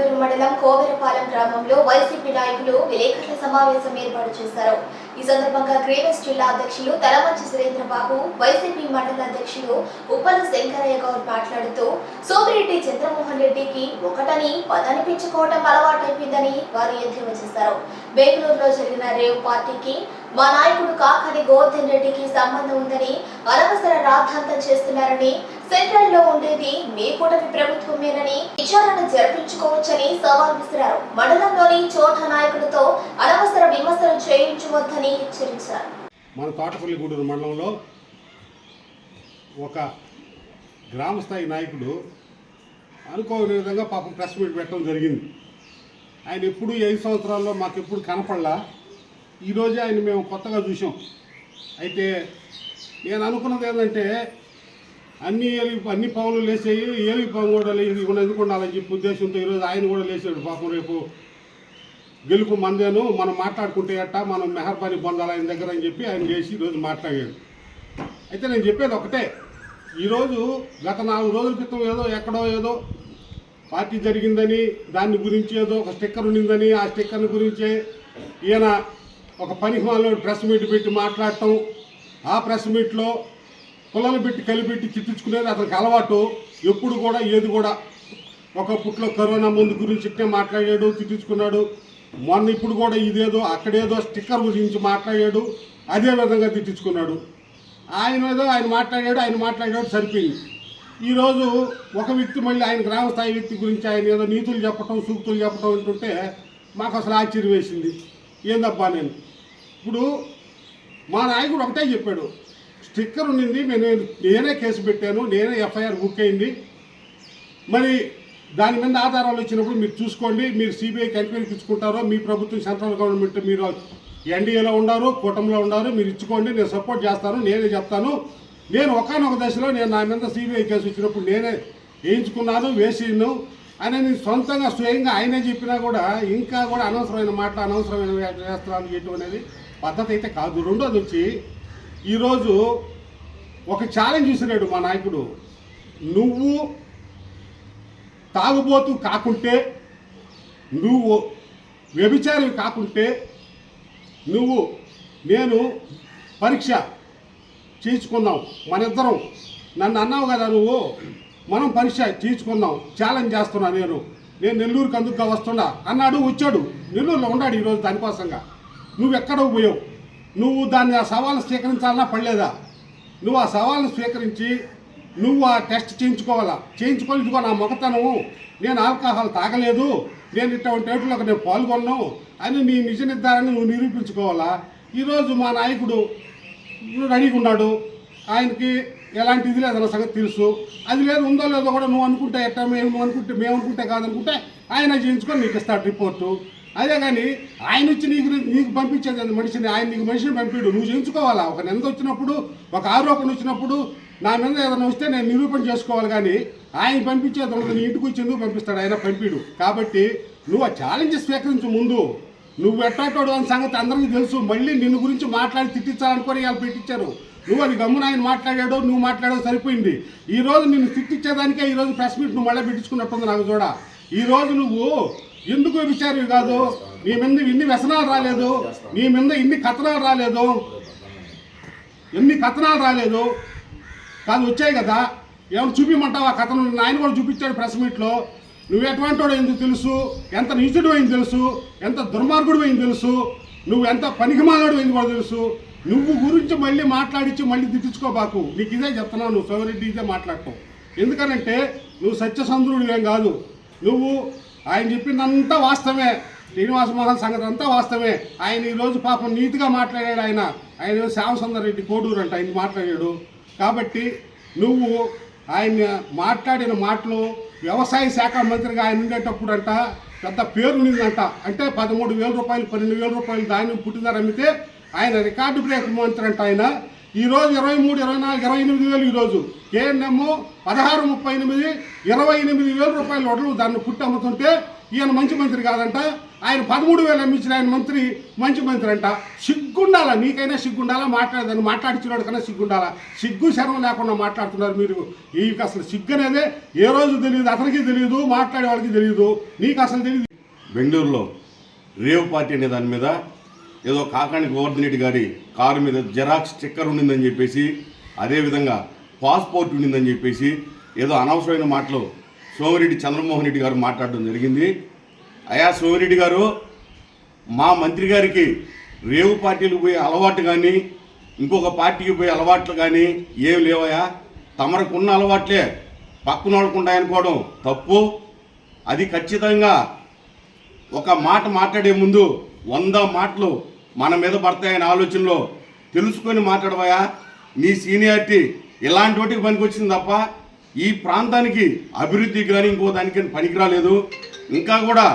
గూడూరు మండలం కోవెరపాలెం గ్రామంలో వైసీపీ నాయకులు విలేకరుల సమావేశం ఏర్పాటు చేశారు. ఈ సందర్భంగా గ్రేవెస్ జిల్లా అధ్యక్షులు తలమంచి సురేంద్రబాబు వైసీపీ మండల అధ్యక్షులు ఉప్పల శంకరయ్య గౌడ్ మాట్లాడుతూ సోమిరెడ్డి చంద్రమోహన్ రెడ్డికి ఒకటని పదని పెంచుకోవటం అలవాటైపోయిందని వారు ఎద్దేవా చేశారు. బెంగళూరులో జరిగిన రేవ్ పార్టీకి మా నాయకుడు కాకని గోవర్ధన్ రెడ్డికి సంబంధం ఉందని అనవసర రాద్ధాంతం చేస్తున్నారని సెంట్రల్లో ఉండేది మీ కూటమి ప్రభుత్వమేనని విచారణ జరిపించుకోవచ్చని సవాల్ విసిరారు. మండలంలోని చోట నాయకులతో అనవసర విమర్శలు చేయించవద్దని హెచ్చరించారు. మన తోటపల్లి గూడూరు మండలంలో ఒక గ్రామ స్థాయి నాయకుడు అనుకోని విధంగా పాపం ప్రెస్ మీట్ పెట్టడం జరిగింది. ఆయన ఎప్పుడు ఐదు సంవత్సరాల్లో మాకు ఎప్పుడు కనపడలా. ఈరోజే ఆయన మేము కొత్తగా చూసాం అయితే నేను అనుకున్నది ఏంటంటే అన్ని ఏలి అన్ని పాములు లేచేయి ఏలి పాము కూడా లేచి కూడా ఎందుకు ఉండాలని చెప్పి ఉద్దేశంతో ఈరోజు ఆయన కూడా లేచాడు పాపం రేపు. గెలుపు మందేను మనం మాట్లాడుకుంటే అట్ట మనం మెహర్బానీ పొందాలి ఆయన దగ్గర అని చెప్పి ఆయన చేసి ఈరోజు మాట్లాడాడు. అయితే నేను చెప్పేది ఒకటే ఈరోజు గత నాలుగు రోజుల క్రితం ఏదో ఎక్కడో ఏదో పార్టీ జరిగిందని దాని గురించి ఏదో ఒక స్టిక్కర్ ఉండిందని ఆ స్టిక్కర్ గురించే ఈయన ఒక పని హాల్లో ప్రెస్ మీట్ పెట్టి మాట్లాడటం ఆ ప్రెస్ మీట్లో పిల్లలు పెట్టి కలిపెట్టి చిట్టించుకునేది అతనికి అలవాటు. ఎప్పుడు కూడా ఏది కూడా ఒక పుట్లో కరోనా ముందు గురించి ఇట్టే మాట్లాడాడు తిట్టించుకున్నాడు. మొన్న ఇప్పుడు కూడా ఇదేదో అక్కడేదో స్టిక్కర్ గురించి మాట్లాడాడు అదే విధంగా తిట్టించుకున్నాడు. ఆయన ఏదో ఆయన మాట్లాడాడు ఆయన మాట్లాడాడు సరిపోయింది. ఈరోజు ఒక వ్యక్తి మళ్ళీ ఆయన గ్రామ స్థాయి వ్యక్తి గురించి ఆయన ఏదో నీతులు చెప్పటం సూక్తులు చెప్పటం అంటుంటే మాకు అసలు ఆశ్చర్యం వేసింది. ఏందబ్బా నేను? ఇప్పుడు మా నాయకుడు ఒకటే చెప్పాడు స్టిక్కర్ ఉండింది నేను నేనే కేసు పెట్టాను నేనే ఎఫ్ఐఆర్ బుక్ అయింది. మరి దాని మీద ఆధారాలు వచ్చినప్పుడు మీరు చూసుకోండి మీరు సిబిఐకి ఎంక్వైరీకి ఇచ్చుకుంటారో మీ ప్రభుత్వం సెంట్రల్ గవర్నమెంట్ మీరు ఎన్డీఏలో ఉన్నారు కూటమిలో ఉన్నారు మీరు ఇచ్చుకోండి నేను సపోర్ట్ చేస్తాను నేనే చెప్తాను. నేను ఒకనొక దశలో నేను నా మీద సిబిఐ కేసు వచ్చినప్పుడు నేనే వేయించుకున్నాను వేసిను అని నేను సొంతంగా స్వయంగా ఆయనే చెప్పినా కూడా ఇంకా కూడా అనవసరమైన మాట అనవసరమైన వేస్తున్నాను చేయటం అనేది పద్ధతి అయితే కాదు. రెండోది వచ్చి ఈరోజు ఒక ఛాలెంజ్ చూసినాడు మా నాయకుడు. నువ్వు తాగుబోతు కాకుంటే నువ్వు వ్యభిచారి కాకుంటే నువ్వు నేను పరీక్ష చేయించుకుందాం మన ఇద్దరం నన్ను అన్నావు కదా నువ్వు మనం పరీక్ష చేయించుకుందాం ఛాలెంజ్ చేస్తున్నా నేను. నేను నెల్లూరుకి అందుకుగా వస్తున్నా. అన్నాడు వచ్చాడు. నెల్లూరులో ఉన్నాడు ఈరోజు దానికోసంగా. నువ్వు ఎక్కడో పోయావు. నువ్వు దాన్ని ఆ సవాలు స్వీకరించాలన్నా పడలేదా? నువ్వు ఆ సవాల్ని స్వీకరించి నువ్వు ఆ టెస్ట్ చేయించుకోవాలా? చేయించుకొని ఇదిగో నా మొగతనము నేను ఆల్కహాల్ తాగలేదు. నేను ఇటువంటి వాటిలోకి నేను పాల్గొన్నాను అని నీ నిజ నిర్ధారాన్ని నువ్వు నిరూపించుకోవాలా? ఈరోజు మా నాయకుడు రెడీగా ఉన్నాడు. ఆయనకి ఎలాంటి ఇది లేదన్న సంగతి తెలుసు. అది లేదు ఉందో లేదో కూడా నువ్వు అనుకుంటే ఎట్టా మేము నువ్వు అనుకుంటే మేము అనుకుంటే కాదనుకుంటే ఆయన చేయించుకొని నీకు ఇస్తాడు రిపోర్టు. అదే కానీ ఆయన ఇచ్చి నీకు నీకు పంపించేది అది మనిషిని ఆయన నీకు మనిషిని పంపిడు. నువ్వు చేయించుకోవాలా? ఒక నింద వచ్చినప్పుడు ఒక ఆరోపణ వచ్చినప్పుడు నా మీద ఏదైనా వస్తే నేను నిరూపణ చేసుకోవాలి కానీ ఆయన పంపించేది ఉండదు. నీ ఇంటికి వచ్చి ఎందుకు పంపిస్తాడు? ఆయన పంపిడు. కాబట్టి నువ్వు ఆ ఛాలెంజ్ స్వీకరించు ముందు. నువ్వు ఎట్టాటోడు అని సంగతి అందరికీ తెలుసు. మళ్ళీ నిన్ను గురించి మాట్లాడి తిట్టించాలనుకొని వాళ్ళు పెట్టించారు. నువ్వు అది గమ్మున ఆయన మాట్లాడాడు నువ్వు మాట్లాడో సరిపోయింది. ఈ రోజు నిన్ను తిట్టించేదానికే ఈ రోజు ప్రెస్ మీట్ నువ్వు మళ్ళీ పెట్టించుకున్నట్టుంది నాకు చూడ. ఈ రోజు నువ్వు ఎందుకు విచారి కాదు? నీ మీద ఇన్ని వ్యసనాలు రాలేదు. నీ మీద ఇన్ని కథనాలు రాలేదు. ఎన్ని కథనాలు రాలేదు. కాదు వచ్చాయి కదా. ఏమైనా చూపించమంటావు ఆ కథను? ఆయన కూడా చూపించాడు ప్రెస్ మీట్లో. నువ్వు ఎటువంటి వాడు ఎందుకు తెలుసు. ఎంత నీచుడు అయింది తెలుసు. ఎంత దుర్మార్గుడు అయింది తెలుసు. నువ్వు ఎంత పనికిమాలాడు అయింది కూడా తెలుసు. నువ్వు గురించి మళ్ళీ మాట్లాడించి మళ్ళీ తిట్టించుకోబాకు నీకు ఇదే చెప్తున్నావు నువ్వు సోమరెడ్డి ఇదే మాట్లాడటం. ఎందుకనంటే నువ్వు సత్యసంధుడు ఏం కాదు. నువ్వు ఆయన చెప్పిందంతా వాస్తవమే. శ్రీనివాస మోహన్ సంగతి అంతా వాస్తవమే. ఆయన ఈరోజు పాపం నీతిగా మాట్లాడాడు ఆయన. ఆయన శ్యామసుందర్ రెడ్డి కోడూరు అంట ఆయన మాట్లాడాడు. కాబట్టి నువ్వు ఆయన మాట్లాడిన మాటలు వ్యవసాయ శాఖ మంత్రిగా ఆయన ఉండేటప్పుడు అంట పెద్ద పేరు ఉండిందంట అంటే పదమూడు వేల రూపాయలు పన్నెండు వేల రూపాయలు దాన్ని పుట్టిదారు అమ్మితే ఆయన రికార్డు బ్రేక్ మంత్రి అంట ఆయన. ఈరోజు ఇరవై మూడు ఇరవై నాలుగు ఇరవై ఎనిమిది వేలు ఈరోజు రోజు. కేఎన్ఎం పదహారు ముప్పై ఎనిమిది ఇరవై ఎనిమిది వేల రూపాయల వడ్లు దాన్ని పుట్టి అమ్ముతుంటే ఈయన మంచి మంత్రి కాదంట. ఆయన పదమూడు వేలు అమ్మించిన ఆయన మంత్రి మంచి మంత్రి అంట. సిగ్గుండాలా? నీకైనా సిగ్గుండాలా? మాట్లాడదాన్ని మాట్లాడిచ్చినాడు కన్నా సిగ్గుండాలా? సిగ్గు శరం లేకుండా మాట్లాడుతున్నారు మీరు. నీకు అసలు సిగ్గు అనేదే ఏ రోజు తెలియదు అతనికి తెలియదు మాట్లాడే వాళ్ళకి తెలియదు నీకు అసలు తెలియదు బెంగళూరులో రేవ్ పార్టీ అనే దాని మీద ఏదో కాకాణి గోవర్ధన్ గారి కారు మీద జెరాక్స్ స్టిక్కర్ ఉండిందని చెప్పేసి అదేవిధంగా పాస్పోర్ట్ ఉండిందని చెప్పేసి ఏదో అనవసరమైన మాటలు సోమిరెడ్డి చంద్రమోహన్ రెడ్డి గారు మాట్లాడడం జరిగింది. అయా సోమిరెడ్డి గారు మా మంత్రి గారికి రేవు పార్టీలు పోయే అలవాటు కానీ ఇంకొక పార్టీకి పోయే అలవాట్లు కానీ ఏం లేవయా తమరకున్న అలవాట్లే పక్కన వాళ్ళకుంటాయనుకోవడం తప్పు. అది ఖచ్చితంగా ఒక మాట మాట్లాడే ముందు వంద మాటలు మన మీద పడతాయనే ఆలోచనలో తెలుసుకొని మాట్లాడవయా నీ సీనియారిటీ ఇలాంటి వాటికి పనికొచ్చింది తప్ప ఈ ప్రాంతానికి అభివృద్ధి కానీ ఇంకో దానికని పనికిరాలేదు. ఇంకా కూడా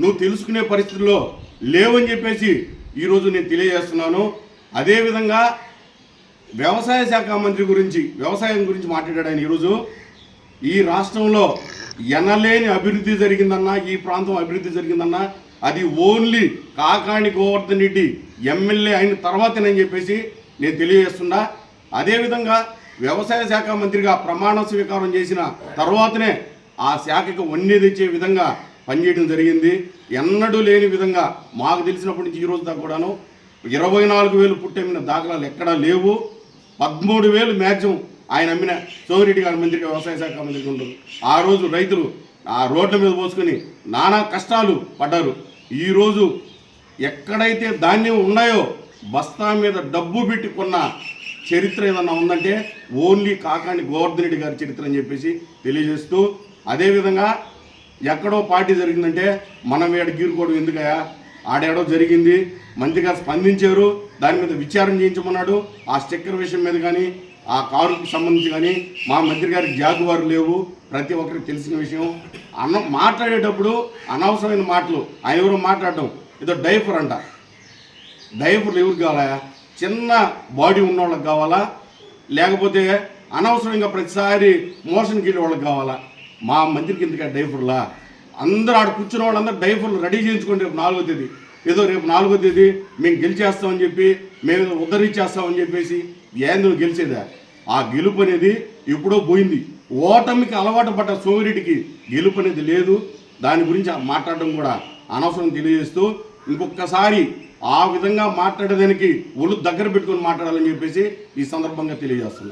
నువ్వు తెలుసుకునే పరిస్థితుల్లో లేవని చెప్పేసి ఈరోజు నేను తెలియజేస్తున్నాను. అదేవిధంగా వ్యవసాయ శాఖ మంత్రి గురించి వ్యవసాయం గురించి మాట్లాడాడు ఆయన ఈరోజు. ఈ రాష్ట్రంలో ఎనలేని అభివృద్ధి జరిగిందన్నా ఈ ప్రాంతం అభివృద్ధి జరిగిందన్నా అది ఓన్లీ కాకాణి గోవర్ధన్ రెడ్డి ఎమ్మెల్యే అయిన తర్వాతనని చెప్పేసి నేను తెలియజేస్తున్నా. అదేవిధంగా వ్యవసాయ శాఖ మంత్రిగా ప్రమాణ స్వీకారం చేసిన తర్వాతనే ఆ శాఖకు వన్నీ తెచ్చే విధంగా పనిచేయడం జరిగింది. ఎన్నడూ లేని విధంగా మాకు తెలిసినప్పటి నుంచి ఈ రోజు దాకా కూడాను ఇరవై నాలుగు వేలు పుట్టమిన దాఖలాలు ఎక్కడా లేవు. పదమూడు వేలు మ్యాక్సిమం ఆయన అమ్మిన సోమిరెడ్డి గారి మంత్రికి వ్యవసాయ శాఖ మంత్రికి ఉంటుంది ఆ రోజు రైతులు ఆ రోడ్ల మీద పోసుకొని నానా కష్టాలు పడ్డారు. ఈరోజు ఎక్కడైతే ధాన్యం ఉన్నాయో బస్తా మీద డబ్బు పెట్టుకున్న చరిత్ర ఏదన్నా ఉందంటే ఓన్లీ కాకాని గోవర్ధన్ రెడ్డి గారి చరిత్ర అని చెప్పేసి తెలియజేస్తూ అదేవిధంగా ఎక్కడో పార్టీ జరిగిందంటే మనం ఏడ గీరుకోవడం ఎందుకయా ఆడేడో జరిగింది మంత్రి గారు స్పందించారు దాని మీద విచారణ చేయించమన్నాడు ఆ స్టిక్కర్ విషయం మీద కానీ ఆ కారుకు సంబంధించి కానీ మా మంత్రి గారికి జాగువారు లేవు. ప్రతి ఒక్కరికి తెలిసిన విషయం. అన్న మాట్లాడేటప్పుడు అనవసరమైన మాటలు. ఆయన ఎవరో మాట్లాడటం ఏదో డైఫర్ అంట. డైపర్లు ఎవరికి కావాలా? చిన్న బాడీ ఉన్న వాళ్ళకి కావాలా? లేకపోతే అనవసరంగా ప్రతిసారి మోషన్కి వెళ్ళే వాళ్ళకి కావాలా? మా మంత్రికి ఎందుకు డైపర్లా అందరూ ఆడ కూర్చున్న వాళ్ళందరూ డైపర్లు రెడీ చేయించుకోండి రేపు నాలుగో తేదీ. ఏదో రేపు నాలుగో తేదీ మేము గెలిచేస్తామని చెప్పి మేము ఏదో ఉద్ధరించేస్తామని చెప్పేసి ఏందో గెలిచేదా? ఆ గెలుపు అనేది ఎప్పుడో పోయింది. ఓటమికి అలవాటు పడ్డ సోమిరెడ్డికి గెలుపు అనేది లేదు. దాని గురించి మాట్లాడడం కూడా అనవసరం తెలియజేస్తూ ఇంకొకసారి ఆ విధంగా మాట్లాడేదానికి ఒళ్ళు దగ్గర పెట్టుకొని మాట్లాడాలని చెప్పేసి ఈ సందర్భంగా తెలియజేస్తున్నా.